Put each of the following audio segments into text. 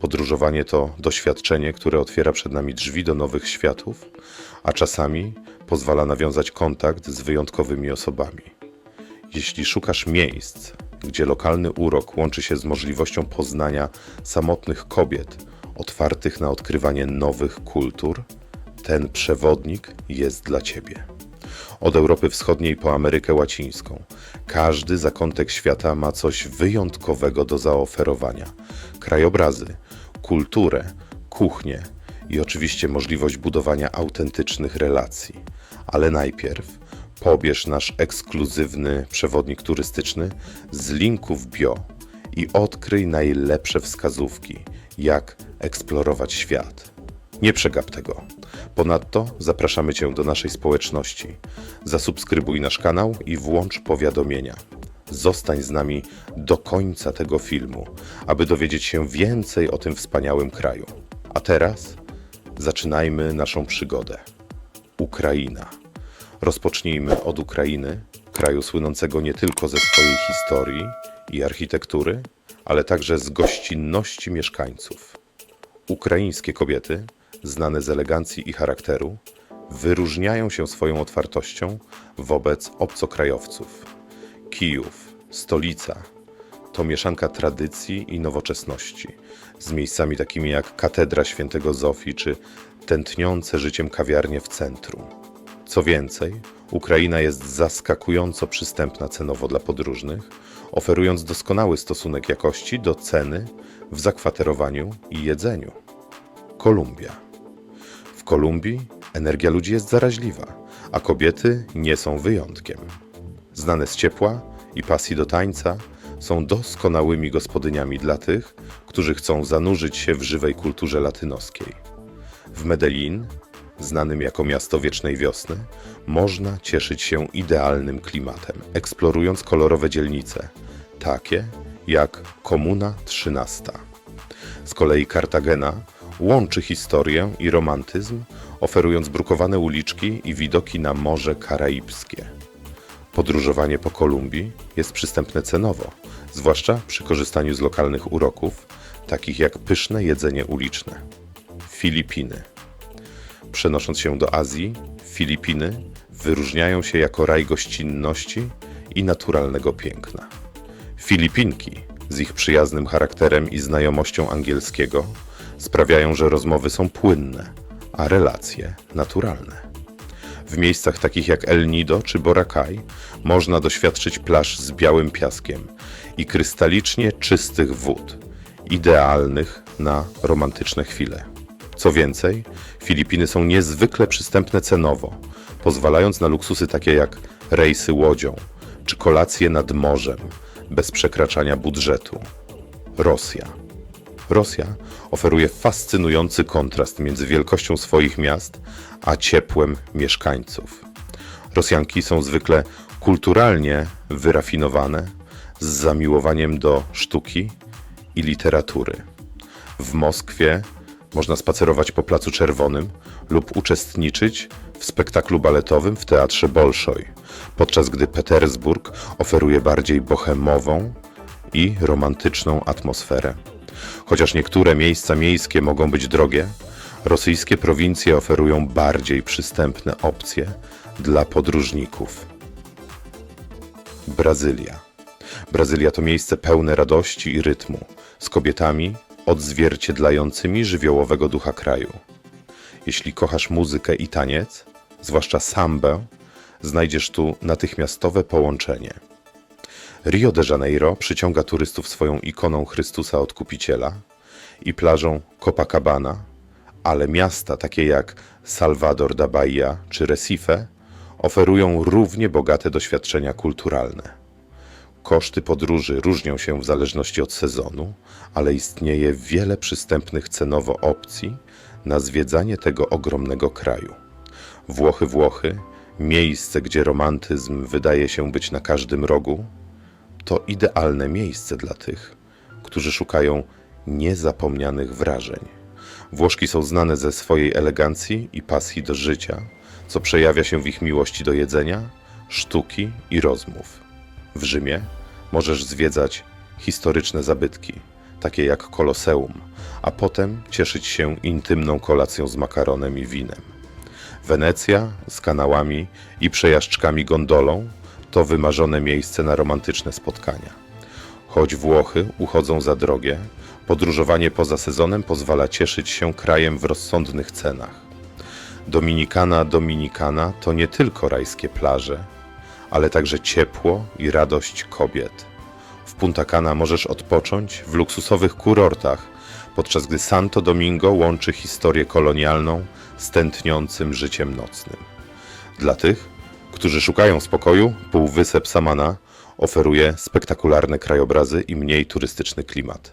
Podróżowanie to doświadczenie, które otwiera przed nami drzwi do nowych światów, a czasami pozwala nawiązać kontakt z wyjątkowymi osobami. Jeśli szukasz miejsc, gdzie lokalny urok łączy się z możliwością poznania samotnych kobiet, otwartych na odkrywanie nowych kultur, ten przewodnik jest dla Ciebie. Od Europy Wschodniej po Amerykę Łacińską, każdy zakątek świata ma coś wyjątkowego do zaoferowania: krajobrazy, kulturę, kuchnię i oczywiście możliwość budowania autentycznych relacji. Ale najpierw pobierz nasz ekskluzywny przewodnik turystyczny z linków bio i odkryj najlepsze wskazówki, jak eksplorować świat. Nie przegap tego. Ponadto zapraszamy Cię do naszej społeczności. Zasubskrybuj nasz kanał i włącz powiadomienia. Zostań z nami do końca tego filmu, aby dowiedzieć się więcej o tym wspaniałym kraju. A teraz zaczynajmy naszą przygodę. Ukraina. Rozpocznijmy od Ukrainy, kraju słynącego nie tylko ze swojej historii i architektury, ale także z gościnności mieszkańców. Ukraińskie kobiety, znane z elegancji i charakteru, wyróżniają się swoją otwartością wobec obcokrajowców. Kijów, stolica, to mieszanka tradycji i nowoczesności, z miejscami takimi jak Katedra Świętego Zofii czy tętniące życiem kawiarnie w centrum. Co więcej, Ukraina jest zaskakująco przystępna cenowo dla podróżnych, oferując doskonały stosunek jakości do ceny w zakwaterowaniu i jedzeniu. Kolumbia. W Kolumbii energia ludzi jest zaraźliwa, a kobiety nie są wyjątkiem. Znane z ciepła i pasji do tańca, są doskonałymi gospodyniami dla tych, którzy chcą zanurzyć się w żywej kulturze latynoskiej. W Medellin, znanym jako miasto wiecznej wiosny, można cieszyć się idealnym klimatem, eksplorując kolorowe dzielnice, takie jak Komuna 13. Z kolei Kartagena łączy historię i romantyzm, oferując brukowane uliczki i widoki na Morze Karaibskie. Podróżowanie po Kolumbii jest przystępne cenowo, zwłaszcza przy korzystaniu z lokalnych uroków, takich jak pyszne jedzenie uliczne. Filipiny. Przenosząc się do Azji, Filipiny wyróżniają się jako raj gościnności i naturalnego piękna. Filipinki z ich przyjaznym charakterem i znajomością angielskiego sprawiają, że rozmowy są płynne, a relacje naturalne. W miejscach takich jak El Nido czy Boracay można doświadczyć plaż z białym piaskiem i krystalicznie czystych wód, idealnych na romantyczne chwile. Co więcej, Filipiny są niezwykle przystępne cenowo, pozwalając na luksusy takie jak rejsy łodzią czy kolacje nad morzem bez przekraczania budżetu. Rosja. Rosja oferuje fascynujący kontrast między wielkością swoich miast a ciepłem mieszkańców. Rosjanki są zwykle kulturalnie wyrafinowane, z zamiłowaniem do sztuki i literatury. W Moskwie można spacerować po Placu Czerwonym lub uczestniczyć w spektaklu baletowym w Teatrze Bolszoj, podczas gdy Petersburg oferuje bardziej bohemową i romantyczną atmosferę. Chociaż niektóre miejsca miejskie mogą być drogie, rosyjskie prowincje oferują bardziej przystępne opcje dla podróżników. Brazylia. Brazylia to miejsce pełne radości i rytmu, z kobietami odzwierciedlającymi żywiołowego ducha kraju. Jeśli kochasz muzykę i taniec, zwłaszcza sambę, znajdziesz tu natychmiastowe połączenie. Rio de Janeiro przyciąga turystów swoją ikoną Chrystusa Odkupiciela i plażą Copacabana, ale miasta takie jak Salvador da Bahia czy Recife oferują równie bogate doświadczenia kulturalne. Koszty podróży różnią się w zależności od sezonu, ale istnieje wiele przystępnych cenowo opcji na zwiedzanie tego ogromnego kraju. Włochy, Włochy, miejsce, gdzie romantyzm wydaje się być na każdym rogu, to idealne miejsce dla tych, którzy szukają niezapomnianych wrażeń. Włoszki są znane ze swojej elegancji i pasji do życia, co przejawia się w ich miłości do jedzenia, sztuki i rozmów. W Rzymie możesz zwiedzać historyczne zabytki, takie jak koloseum, a potem cieszyć się intymną kolacją z makaronem i winem. Wenecja z kanałami i przejażdżkami gondolą to wymarzone miejsce na romantyczne spotkania. Choć Włochy uchodzą za drogie, podróżowanie poza sezonem pozwala cieszyć się krajem w rozsądnych cenach. Dominikana Dominikana to nie tylko rajskie plaże, ale także ciepło i radość kobiet. W Punta Cana możesz odpocząć w luksusowych kurortach, podczas gdy Santo Domingo łączy historię kolonialną z tętniącym życiem nocnym. Dla tych, którzy szukają spokoju, Półwysep Samana oferuje spektakularne krajobrazy i mniej turystyczny klimat.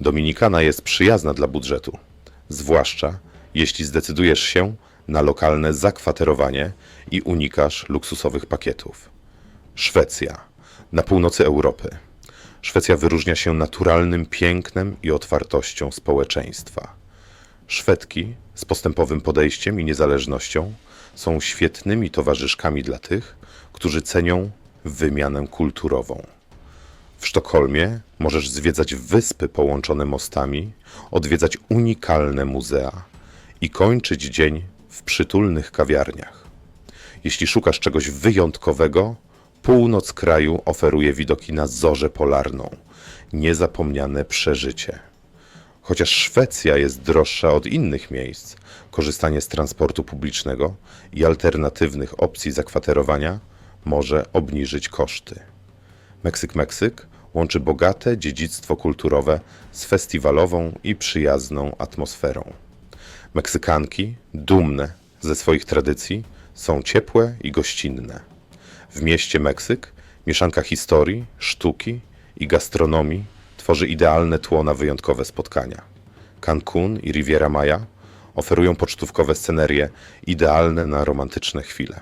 Dominikana jest przyjazna dla budżetu, zwłaszcza jeśli zdecydujesz się na lokalne zakwaterowanie i unikasz luksusowych pakietów. Szwecja, na północy Europy. Szwecja wyróżnia się naturalnym pięknem i otwartością społeczeństwa. Szwedki z postępowym podejściem i niezależnością są świetnymi towarzyszkami dla tych, którzy cenią wymianę kulturową. W Sztokholmie możesz zwiedzać wyspy połączone mostami, odwiedzać unikalne muzea i kończyć dzień w przytulnych kawiarniach. Jeśli szukasz czegoś wyjątkowego, północ kraju oferuje widoki na zorzę polarną, niezapomniane przeżycie. Chociaż Szwecja jest droższa od innych miejsc, korzystanie z transportu publicznego i alternatywnych opcji zakwaterowania może obniżyć koszty. Meksyk Meksyk łączy bogate dziedzictwo kulturowe z festiwalową i przyjazną atmosferą. Meksykanki, dumne ze swoich tradycji, są ciepłe i gościnne. W mieście Meksyk mieszanka historii, sztuki i gastronomii tworzy idealne tło na wyjątkowe spotkania. Cancun i Riviera Maya oferują pocztówkowe scenerie idealne na romantyczne chwile.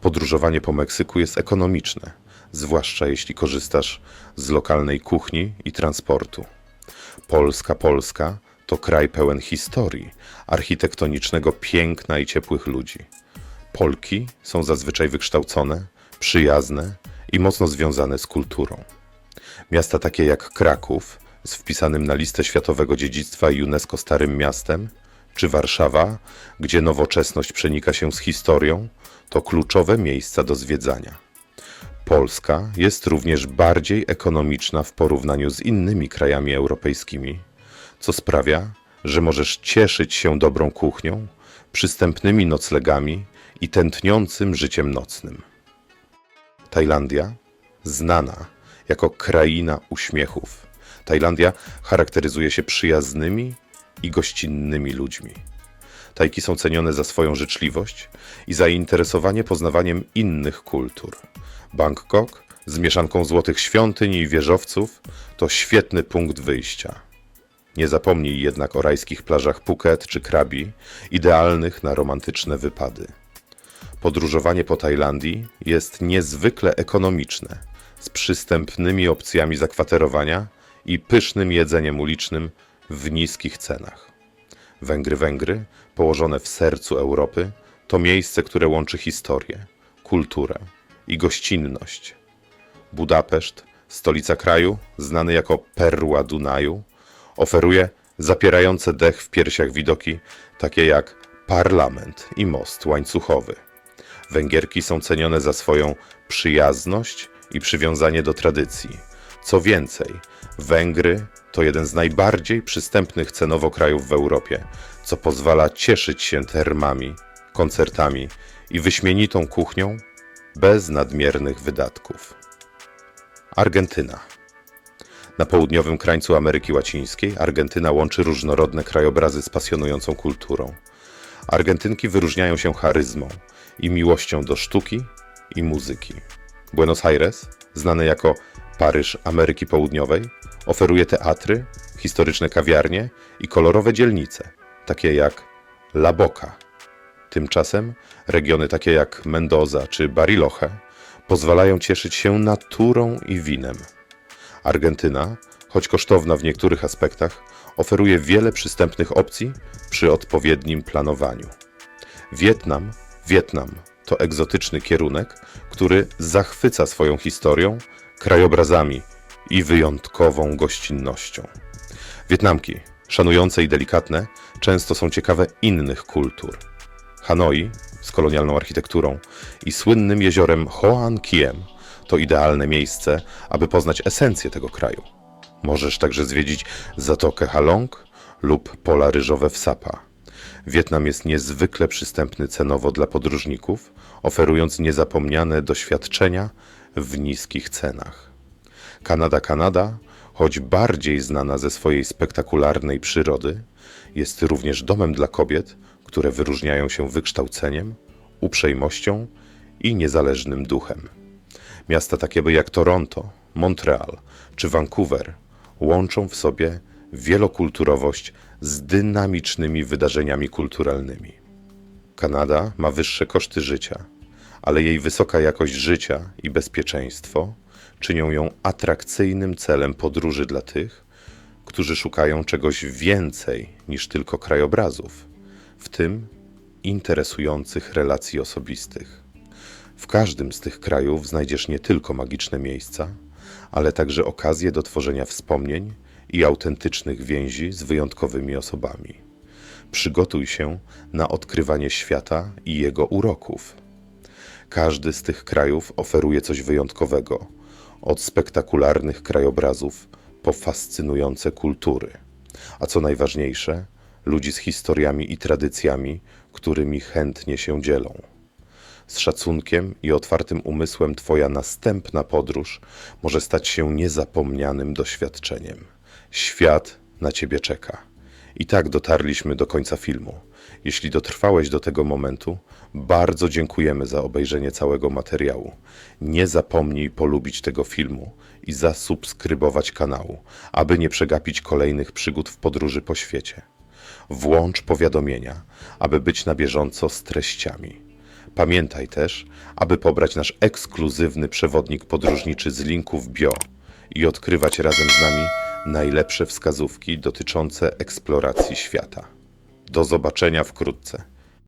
Podróżowanie po Meksyku jest ekonomiczne, zwłaszcza jeśli korzystasz z lokalnej kuchni i transportu. Polska Polska to kraj pełen historii, architektonicznego piękna i ciepłych ludzi. Polki są zazwyczaj wykształcone, przyjazne i mocno związane z kulturą. Miasta takie jak Kraków, z wpisanym na listę Światowego Dziedzictwa UNESCO Starym Miastem, czy Warszawa, gdzie nowoczesność przenika się z historią, to kluczowe miejsca do zwiedzania. Polska jest również bardziej ekonomiczna w porównaniu z innymi krajami europejskimi, co sprawia, że możesz cieszyć się dobrą kuchnią, przystępnymi noclegami i tętniącym życiem nocnym. Tajlandia, znana jako kraina uśmiechów. Tajlandia charakteryzuje się przyjaznymi i gościnnymi ludźmi. Tajki są cenione za swoją życzliwość i zainteresowanie poznawaniem innych kultur. Bangkok z mieszanką złotych świątyń i wieżowców to świetny punkt wyjścia. Nie zapomnij jednak o rajskich plażach Phuket czy Krabi, idealnych na romantyczne wypady. Podróżowanie po Tajlandii jest niezwykle ekonomiczne, z przystępnymi opcjami zakwaterowania i pysznym jedzeniem ulicznym w niskich cenach. Węgry Węgry, położone w sercu Europy, to miejsce, które łączy historię, kulturę i gościnność. Budapeszt, stolica kraju, znany jako perła Dunaju, oferuje zapierające dech w piersiach widoki, takie jak parlament i most łańcuchowy. Węgierki są cenione za swoją przyjazność i przywiązanie do tradycji. Co więcej, Węgry to jeden z najbardziej przystępnych cenowo krajów w Europie, co pozwala cieszyć się termami, koncertami i wyśmienitą kuchnią bez nadmiernych wydatków. Argentyna. Na południowym krańcu Ameryki Łacińskiej Argentyna łączy różnorodne krajobrazy z pasjonującą kulturą. Argentynki wyróżniają się charyzmą i miłością do sztuki i muzyki. Buenos Aires, znany jako Paryż Ameryki Południowej, oferuje teatry, historyczne kawiarnie i kolorowe dzielnice, takie jak La Boca. Tymczasem regiony takie jak Mendoza czy Bariloche pozwalają cieszyć się naturą i winem. Argentyna, choć kosztowna w niektórych aspektach, oferuje wiele przystępnych opcji przy odpowiednim planowaniu. Wietnam, Wietnam to egzotyczny kierunek, który zachwyca swoją historią, krajobrazami i wyjątkową gościnnością. Wietnamki, szanujące i delikatne, często są ciekawe innych kultur. Hanoi z kolonialną architekturą i słynnym jeziorem Hoan Kiem to idealne miejsce, aby poznać esencję tego kraju. Możesz także zwiedzić Zatokę Halong lub pola ryżowe w Sapa. Wietnam jest niezwykle przystępny cenowo dla podróżników, oferując niezapomniane doświadczenia w niskich cenach. Kanada, Kanada, choć bardziej znana ze swojej spektakularnej przyrody, jest również domem dla kobiet, które wyróżniają się wykształceniem, uprzejmością i niezależnym duchem. Miasta takie jak Toronto, Montreal czy Vancouver łączą w sobie wielokulturowość z dynamicznymi wydarzeniami kulturalnymi. Kanada ma wyższe koszty życia, ale jej wysoka jakość życia i bezpieczeństwo czynią ją atrakcyjnym celem podróży dla tych, którzy szukają czegoś więcej niż tylko krajobrazów, w tym interesujących relacji osobistych. W każdym z tych krajów znajdziesz nie tylko magiczne miejsca, ale także okazje do tworzenia wspomnień i autentycznych więzi z wyjątkowymi osobami. Przygotuj się na odkrywanie świata i jego uroków. Każdy z tych krajów oferuje coś wyjątkowego, od spektakularnych krajobrazów po fascynujące kultury, a co najważniejsze, ludzi z historiami i tradycjami, którymi chętnie się dzielą. Z szacunkiem i otwartym umysłem Twoja następna podróż może stać się niezapomnianym doświadczeniem. Świat na Ciebie czeka. I tak dotarliśmy do końca filmu. Jeśli dotrwałeś do tego momentu, bardzo dziękujemy za obejrzenie całego materiału. Nie zapomnij polubić tego filmu i zasubskrybować kanału, aby nie przegapić kolejnych przygód w podróży po świecie. Włącz powiadomienia, aby być na bieżąco z treściami. Pamiętaj też, aby pobrać nasz ekskluzywny przewodnik podróżniczy z linku w bio i odkrywać razem z nami najlepsze wskazówki dotyczące eksploracji świata. Do zobaczenia wkrótce.